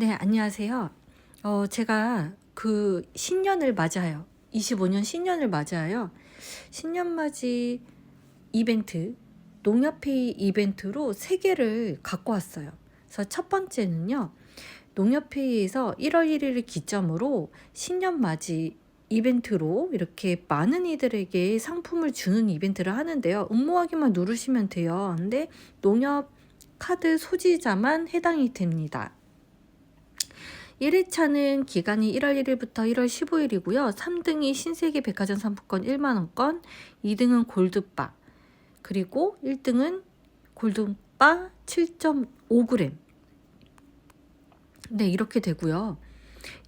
네, 안녕하세요. 어, 제가 그 신년을 맞아요. 25년 신년을 맞아요. 신년 맞이 이벤트, 농협회의 이벤트로 세 개를 갖고 왔어요. 그래서 첫 번째는요, 농협회의에서 1월 1일을 기점으로 신년 맞이 이벤트로 이렇게 많은 이들에게 상품을 주는 이벤트를 하는데요. 응모하기만 누르시면 돼요. 근데 농협 카드 소지자만 해당이 됩니다. 1회차는 기간이 1월 1일부터 1월 15일이고요. 3등이 신세계 백화점 상품권 1만원권, 2등은 골드바, 그리고 1등은 골드바 7.5g. 네, 이렇게 되고요.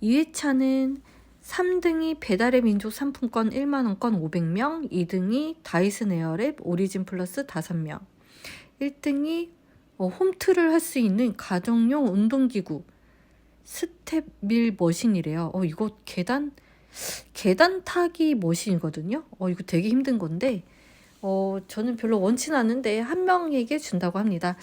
2회차는 3등이 배달의 민족 상품권 1만원권 500명, 2등이 다이슨 에어랩 오리진 플러스 5명, 1등이 어, 홈트를 할 수 있는 가정용 운동기구 스텝 밀 머신이래요. 어, 이거 계단, 계단 타기 머신이거든요. 어, 이거 되게 힘든 건데, 어, 저는 별로 원치는 않는데, 한 명에게 준다고 합니다.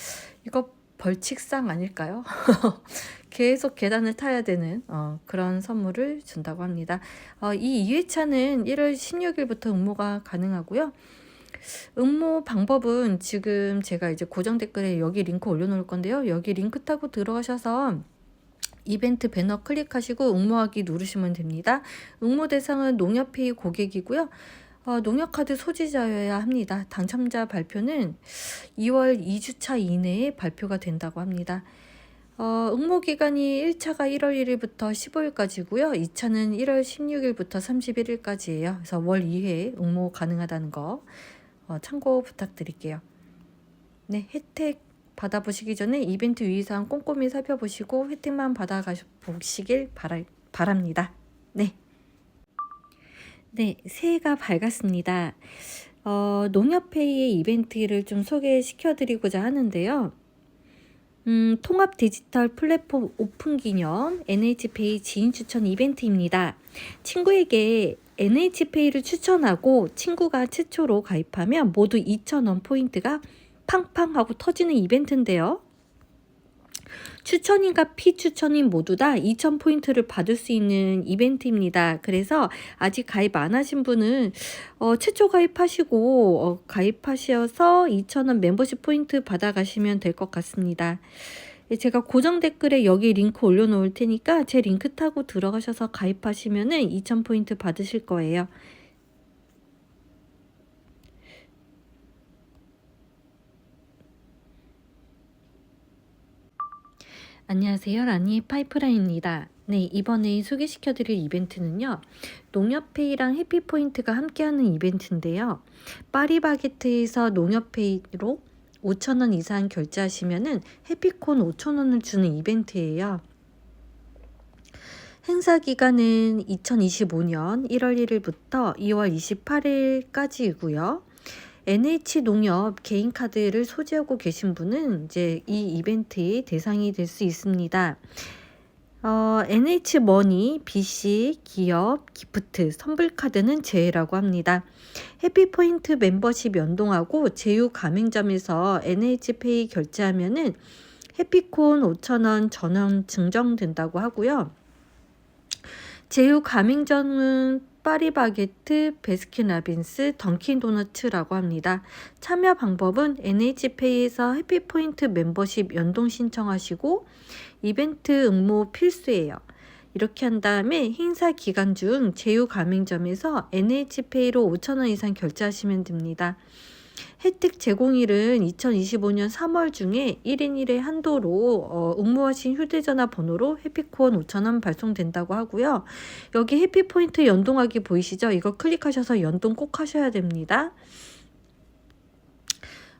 이거 벌칙상 아닐까요? 계속 계단을 타야 되는 어, 그런 선물을 준다고 합니다. 어, 이 2회차는 1월 16일부터 응모가 가능하고요. 응모 방법은 지금 제가 이제 고정 댓글에 여기 링크 올려놓을 건데요. 여기 링크 타고 들어가셔서 이벤트 배너 클릭하시고 응모하기 누르시면 됩니다. 응모 대상은 농협회의 고객이고요. 어, 농협카드 소지자여야 합니다. 당첨자 발표는 2월 2주차 이내에 발표가 된다고 합니다. 어, 응모 기간이 1차가 1월 1일부터 15일까지고요. 2차는 1월 16일부터 31일까지예요. 그래서 월 2회 응모 가능하다는 거 어, 참고 부탁드릴게요. 네, 혜택 받아보시기 전에 이벤트 유의사항 꼼꼼히 살펴보시고 혜택만 받아보시길 바라, 바랍니다. 네. 네, 새해가 밝았습니다. 어, 농협회의 이벤트를 좀 소개시켜 드리고자 하는데요. 음, 통합 디지털 플랫폼 오픈 기념 NH페이 지인 추천 이벤트입니다. 친구에게 NH페이를 추천하고 친구가 최초로 가입하면 모두 2,000원 포인트가 팡팡 하고 터지는 이벤트인데요. 추천인과 피추천인 모두 다 2,000포인트를 받을 수 있는 이벤트입니다. 그래서 아직 가입 안 하신 분은 어, 최초 가입하시고 어, 가입하셔서 2,000원 멤버십 포인트 받아가시면 될 것 같습니다. 예, 제가 고정 댓글에 여기 링크 올려놓을 테니까 제 링크 타고 들어가셔서 가입하시면 은 2,000포인트 받으실 거예요. 안녕하세요. 라니의 파이프라인입니다. 네, 이번에 소개시켜드릴 이벤트는요. 농협페이랑 해피포인트가 함께하는 이벤트인데요. 파리바게트에서 농협페이로 5,000원 이상 결제하시면은 해피콘 5,000원을 주는 이벤트예요. 행사 기간은 2025년 1월 1일부터 2월 28일까지이고요. NH농협 개인 카드를 소지하고 계신 분은 이제 이 이벤트의 대상이 될 수 있습니다. 어, NH머니, BC, 기업, 기프트, 선불카드는 제외라고 합니다. 해피포인트 멤버십 연동하고 제휴 가맹점에서 NH페이 결제하면은 해피콘 5,000원 전원 증정된다고 하고요. 제휴 가맹점은 파리바게트, 베스킨라빈스, 던킨도너츠라고 합니다. 참여 방법은 NH페이에서 해피포인트 멤버십 연동 신청하시고 이벤트 응모 필수예요. 이렇게 한 다음에 행사 기간 중 제휴 가맹점에서 NH페이로 5,000원 이상 결제하시면 됩니다. 혜택 제공일은 2025년 3월 중에 1인 1회 한도로 어, 응모하신 휴대전화 번호로 해피코원 5,000원 발송된다고 하고요. 여기 해피포인트 연동하기 보이시죠? 이거 클릭하셔서 연동 꼭 하셔야 됩니다.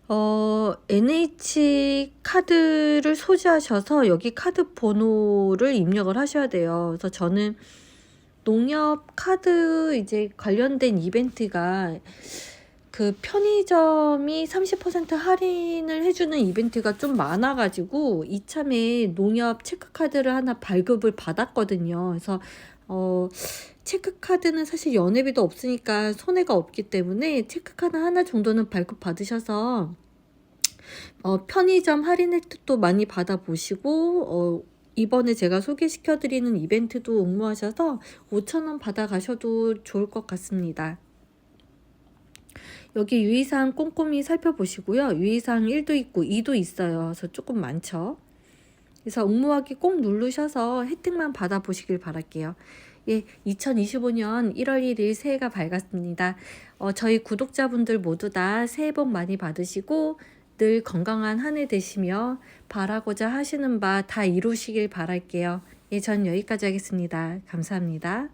어, NH 카드를 소지하셔서 여기 카드 번호를 입력을 하셔야 돼요. 그래서 저는 농협 카드 이제 관련된 이벤트가 그 편의점이 30% 할인을 해주는 이벤트가 좀 많아가지고 이참에 농협 체크카드를 하나 발급을 받았거든요. 그래서 어, 체크카드는 사실 연회비도 없으니까 손해가 없기 때문에 체크카드 하나 정도는 발급 받으셔서 어, 편의점 할인 혜택도 많이 받아보시고 어, 이번에 제가 소개시켜드리는 이벤트도 응모하셔서 5,000원 받아가셔도 좋을 것 같습니다. 여기 유의사항 꼼꼼히 살펴보시고요. 유의사항 1도 있고 2도 있어요. 그래서 조금 많죠. 그래서 응모하기 꼭 누르셔서 혜택만 받아보시길 바랄게요. 예, 2025년 1월 1일 새해가 밝았습니다. 어, 저희 구독자분들 모두 다 새해 복 많이 받으시고 늘 건강한 한 해 되시며 바라고자 하시는 바 다 이루시길 바랄게요. 예, 전 여기까지 하겠습니다. 감사합니다.